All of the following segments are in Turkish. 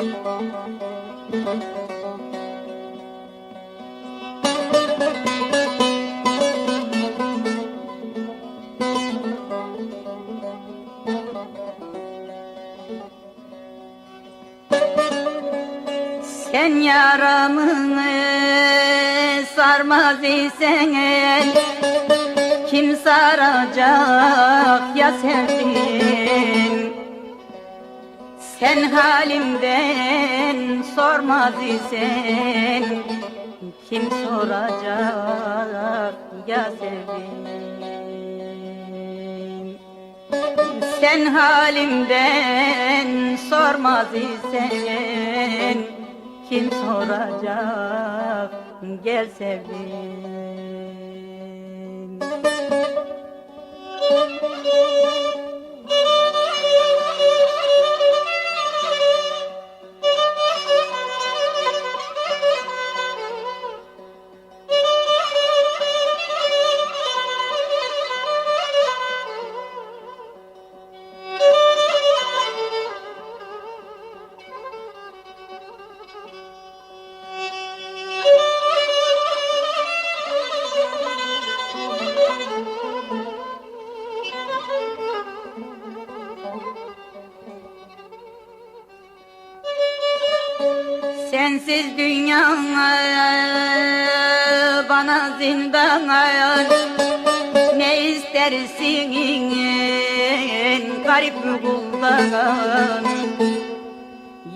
Sen yaramı sarmaz isen Kim saracak ya sevdim Sen halimden sormaz isen Kim soracak ya sevdim sen halimden sormaz isen Kim soracak gel sevdim Sensiz dünya bana zindan Ne istersin garip kuldan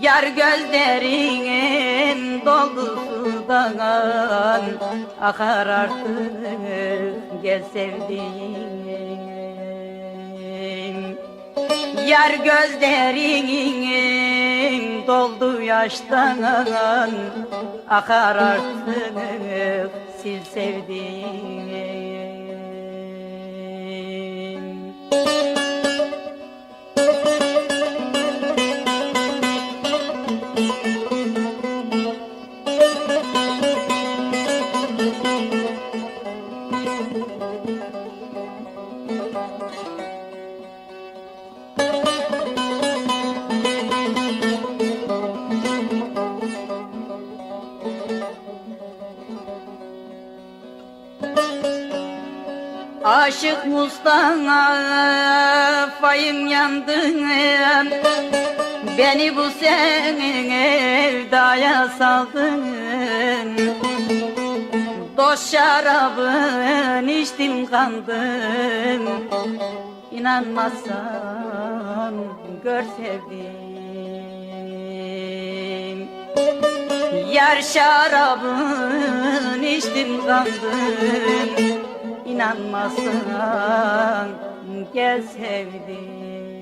Yar gözlerin doldu sudan Akar artık gel sevdiğim Yar gözlerin doldu yaştan Akar artık sil sevdiğim Aşık Mustafa'yım yandın Beni bu senin evdaya saldın Dost şarabın içtim kandım İnanmazsan gör sevdim Yar şarabın içtim kandım İnanmazsan gel sevdim